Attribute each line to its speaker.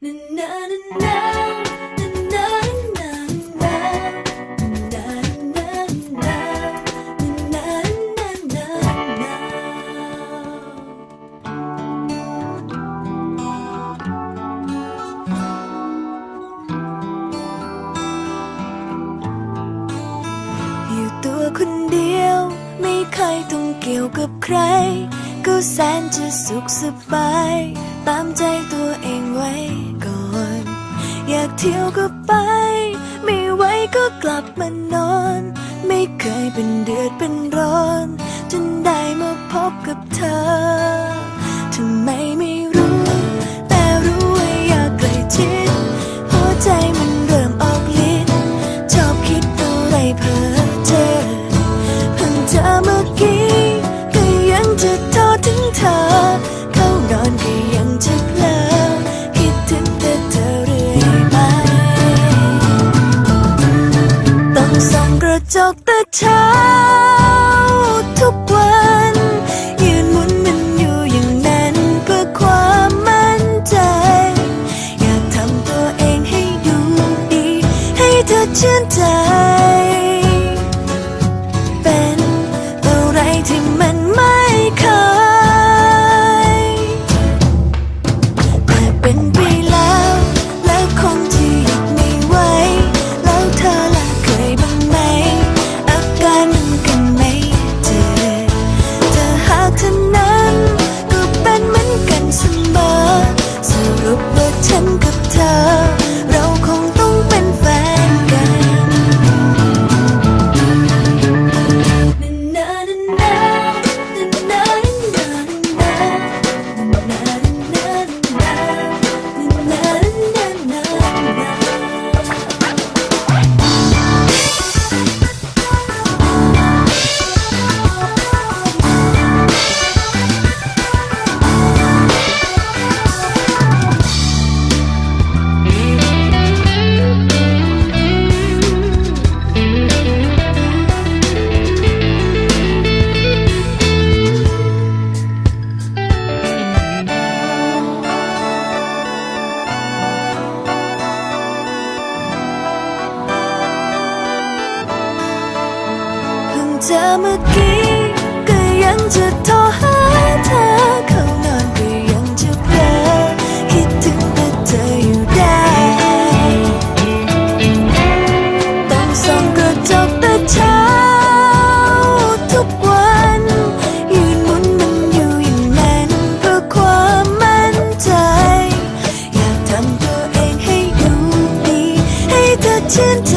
Speaker 1: อยู่ตัวคนเดียวไม่เคยต้องเกี่ยวกับใคร ก็แสนจะสุขสบาย ตามใจตัวเองไว้ เที่ยวก็ไป ไม่ไหวก็กลับมานอน ไม่เคยเป็นเดือดเป็นร้อน จนได้มาพบกับเธอ จกแต่เช้าทุกวัน ยืนหมุนมันอยู่อย่างนั้นเพื่อความมั่นใจ อยากทำตัวเองให้ดูดี ให้เธอชื่นใจ เพิ่งเจอเมื่อกี้ก็ยังจะโทรหาเธอเข้านอนก็ยังจะเพลอคิดถึงแต่เธออยู่ได้ ต้องส่องกระจกแต่เช้าทุกวัน ยืนหมุนมันอยู่อย่างนั้นเพื่อความมั่นใจ อยากทำตัวเองให้ดูดี ให้เธอชื่นใจ